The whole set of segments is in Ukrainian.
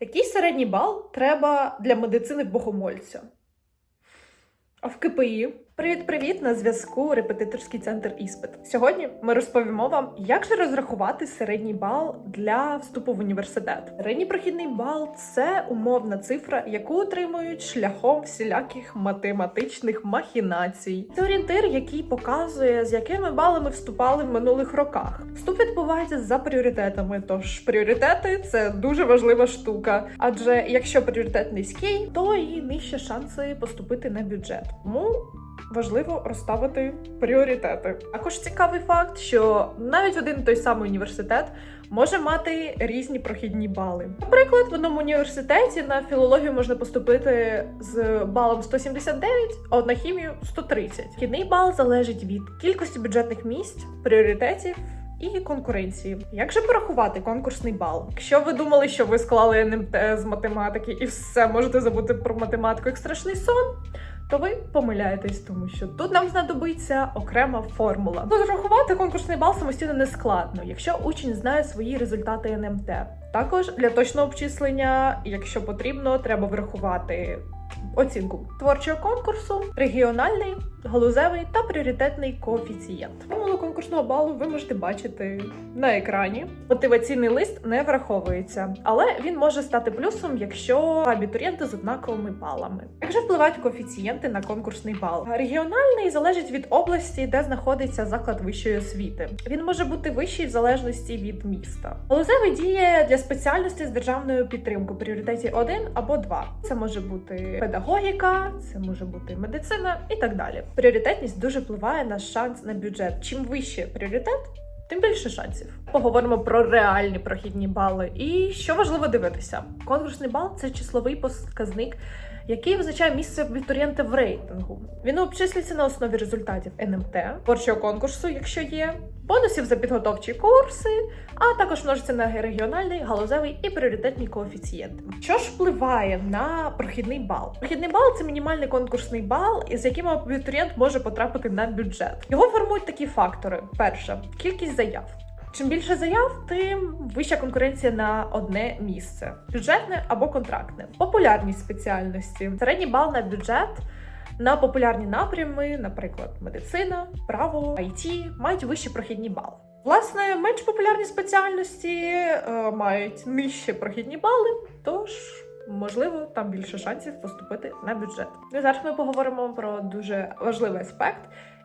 Який середній бал треба для медицини богомольця? А в КПІ привіт-привіт на зв'язку репетиторський центр іспит. Сьогодні ми розповімо вам, як же розрахувати середній бал для вступу в університет. Середній прохідний бал це умовна цифра, яку отримують шляхом всіляких математичних махінацій. Це орієнтир, який показує, з якими балами вступали в минулих роках. Вступ відбувається за пріоритетами. Тож пріоритети це дуже важлива штука. Адже якщо пріоритет низький, то і нижче шанси поступити на бюджет. Тому важливо розставити пріоритети. Також цікавий факт, що навіть один той самий університет може мати різні прохідні бали. Наприклад, в одному університеті на філологію можна поступити з балом 179, а от на хімію 130. Вхідний бал залежить від кількості бюджетних місць, пріоритетів. І конкуренції. Як же порахувати конкурсний бал? Якщо ви думали, що ви склали НМТ з математики і все можете забути про математику як страшний сон, то ви помиляєтесь, тому що тут нам знадобиться окрема формула. Розрахувати конкурсний бал самостійно не складно, якщо учень знає свої результати НМТ. Також для точного обчислення, якщо потрібно, треба врахувати оцінку творчого конкурсу, регіональний, галузевий та пріоритетний коефіцієнт. Формулу конкурсного балу ви можете бачити на екрані. Мотиваційний лист не враховується, але він може стати плюсом, якщо абітурієнти з однаковими балами. Як же впливають коефіцієнти на конкурсний бал? Регіональний залежить від області, де знаходиться заклад вищої освіти. Він може бути вищий в залежності від міста. Галузевий діє для спеціальності з державною підтримкою пріоритеті 1 або 2. Це може бути педагогіка, це може бути медицина і так далі. Пріоритетність дуже впливає на шанс на бюджет. Чим вище пріоритет, тим більше шансів. Поговоримо про реальні прохідні бали. І що важливо дивитися: конкурсний бал це числовий показник. Який визначає місце абітурієнта в рейтингу. Він обчислюється на основі результатів НМТ, творчого конкурсу, якщо є, бонусів за підготовчі курси, а також множиться на регіональний, галузевий і пріоритетні коефіцієнти. Що ж впливає на прохідний бал? Прохідний бал це мінімальний конкурсний бал, із яким абітурієнт може потрапити на бюджет. Його формують такі фактори: перше кількість заяв. Чим більше заяв, тим вища конкуренція на одне місце: бюджетне або контрактне. Популярність спеціальності, середній бал на бюджет. На популярні напрями, наприклад, медицина, право, IT, мають вищий прохідні бал. Власне, менш популярні спеціальності е, мають нижчі прохідні бали, тож можливо там більше шансів поступити на бюджет. Ну і зараз ми поговоримо про дуже важливий аспект.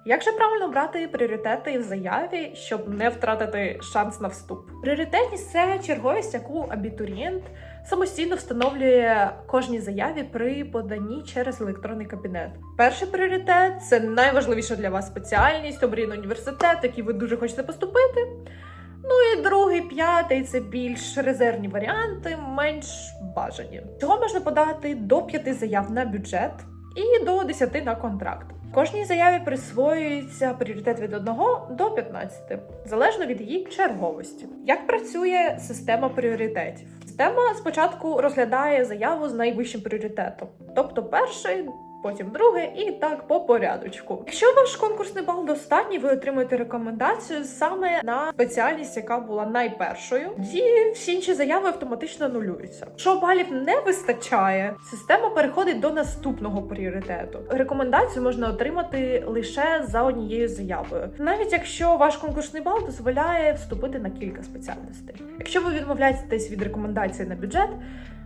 Як же правильно брати пріоритети в заяві, щоб не втратити шанс на вступ? Пріоритетність це черговість, яку абітурієнт самостійно встановлює кожній заяві при поданні через електронний кабінет. Перший пріоритет це найважливіша для вас спеціальність, обрійний університет, який ви дуже хочете поступити. Ну і другий, п'ятий це більш резервні варіанти, менш бажані. Цього можна подати до п'яти заяв на бюджет і до 10 на контракт. Кожній заяві присвоюється пріоритет від 1 до 15, залежно від її черговості. Як працює система пріоритетів? Система спочатку розглядає заяву з найвищим пріоритетом, тобто перший. Потім друге і так по порядочку. Якщо ваш конкурсний бал достатній, ви отримуєте рекомендацію саме на спеціальність, яка була найпершою. Тоді всі інші заяви автоматично анулюються. Якщо балів не вистачає, система переходить до наступного пріоритету. Рекомендацію можна отримати лише за однією заявою, навіть якщо ваш конкурсний бал дозволяє вступити на кілька спеціальностей. Якщо ви відмовляєтесь від рекомендації на бюджет.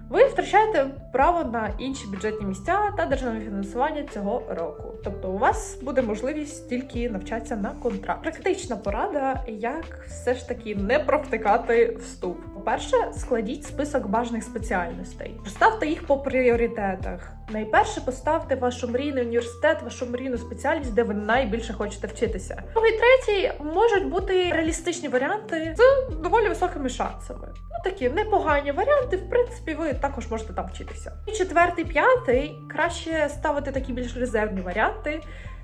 Ви втрачаєте право на інші бюджетні місця та державне фінансування цього року. Тобто, у вас буде можливість тільки навчатися на контракт. Практична порада, як все ж таки не провтикати вступ. По-перше, складіть список бажаних спеціальностей, розставте їх по пріоритетах. Найперше поставте вашу мрійний університет, вашу мрійну спеціальність, де ви найбільше хочете вчитися. Другий, третій можуть бути реалістичні варіанти з доволі високими шансами. Ну такі непогані варіанти. В принципі, ви також можете там вчитися. І четвертий, п'ятий краще ставити такі більш резервні варіанти.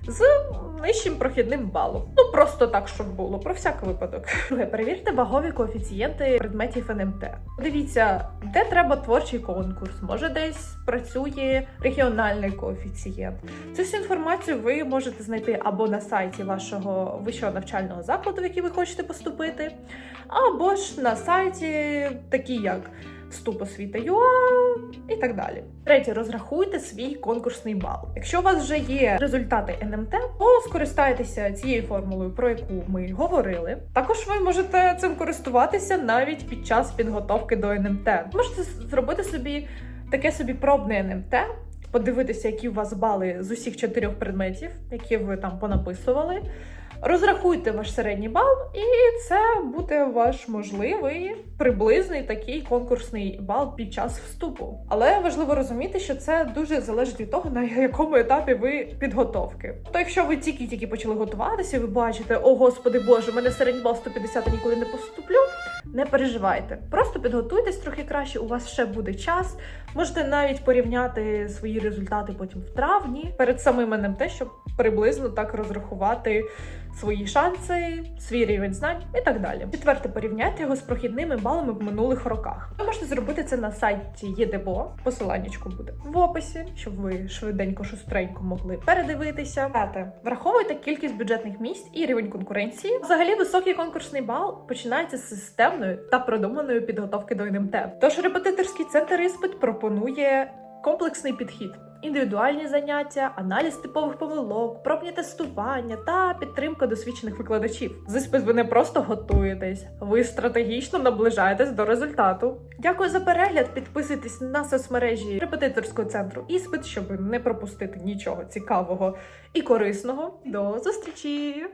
З нижчим прохідним балом. Ну просто так, щоб було, про всяк випадок. Друге, перевірте вагові коефіцієнти предметів НМТ. Подивіться, де треба творчий конкурс, може десь працює регіональний коефіцієнт. Цю всю інформацію ви можете знайти або на сайті вашого вищого навчального закладу, в який ви хочете поступити, або ж на сайті, такі як вступ освіта ЮА і так далі. Третє, розрахуйте свій конкурсний бал. Якщо у вас вже є результати НМТ, то скористайтеся цією формулою, про яку ми говорили. Також ви можете цим користуватися навіть під час підготовки до НМТ. Можете зробити собі таке собі пробне НМТ. Подивитися, які у вас бали з усіх чотирьох предметів, які ви там понаписували. Розрахуйте ваш середній бал, і це буде ваш можливий приблизний такий конкурсний бал під час вступу. Але важливо розуміти, що це дуже залежить від того, на якому етапі ви підготовки. То якщо ви тільки-тільки почали готуватися, ви бачите, о господи боже, мене середній бал 150, я ніколи не поступлю. Не переживайте, просто підготуйтесь трохи краще. У вас ще буде час. Можете навіть порівняти свої результати потім в травні перед самим НМТ, щоб приблизно так розрахувати свої шанси, свій рівень знань і так далі. Четверте, порівняйте його з прохідними балами в минулих роках. Ви можете зробити це на сайті ЄДБО. Посиланнячко буде в описі, щоб ви швиденько, шустренько могли передивитися. П'яте, враховуйте кількість бюджетних місць і рівень конкуренції. Взагалі, високий конкурсний бал починається з системної та продуманої підготовки до НМТ. Тож репетиторський центр іспит пропонує комплексний підхід. Індивідуальні заняття, аналіз типових помилок, пробні тестування та підтримка досвідчених викладачів. Зиспис ви не просто готуєтесь, ви стратегічно наближаєтесь до результату. Дякую за перегляд. Підписуйтесь на соцмережі репетиторського центру іспит, щоб не пропустити нічого цікавого і корисного. До зустрічі!